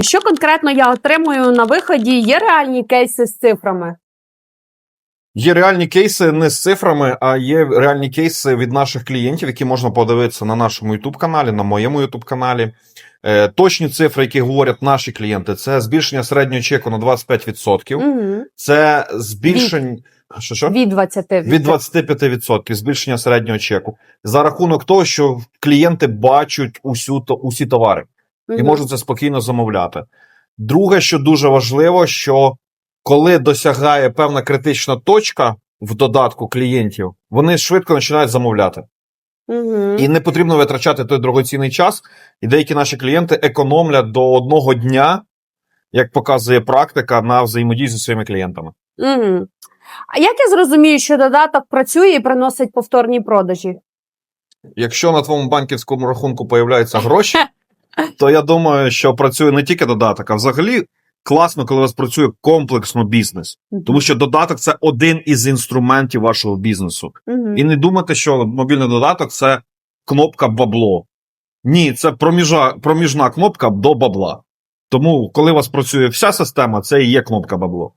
Що конкретно я отримую на виході? Є реальні кейси з цифрами? Є реальні кейси не з цифрами, а є реальні кейси від наших клієнтів, які можна подивитися на нашому youtube каналі, на моєму youtube каналі. Е, точні цифри, які говорять наші клієнти, це збільшення середнього чеку на 25%. Угу. Це збільшення. Що, що? Від 20. Від 25% збільшення середнього чеку за рахунок того, що клієнти бачать усю усі товари і можуть це спокійно замовляти. Друге, що дуже важливо, що коли досягає певна критична точка в додатку клієнтів, вони швидко починають замовляти. Мгм. І не потрібно витрачати той дорогоцінний час. І деякі наші клієнти економлять до одного дня, як показує практика, на взаємодії зі своїми клієнтами. Мгм. А як я зрозумію, що додаток працює і приносить повторні продажі? Якщо на твоєму банківському рахунку появляються гроші, то я думаю, що працює не тільки додаток, а взагалі класно, коли у вас працює комплексно бізнес. Тому що додаток це один із інструментів вашого бізнесу. І не думайте, що мобільний додаток це кнопка бабло. Ні, це проміжа, проміжна кнопка до бабла. Тому, коли у вас працює вся система, це і є кнопка бабло.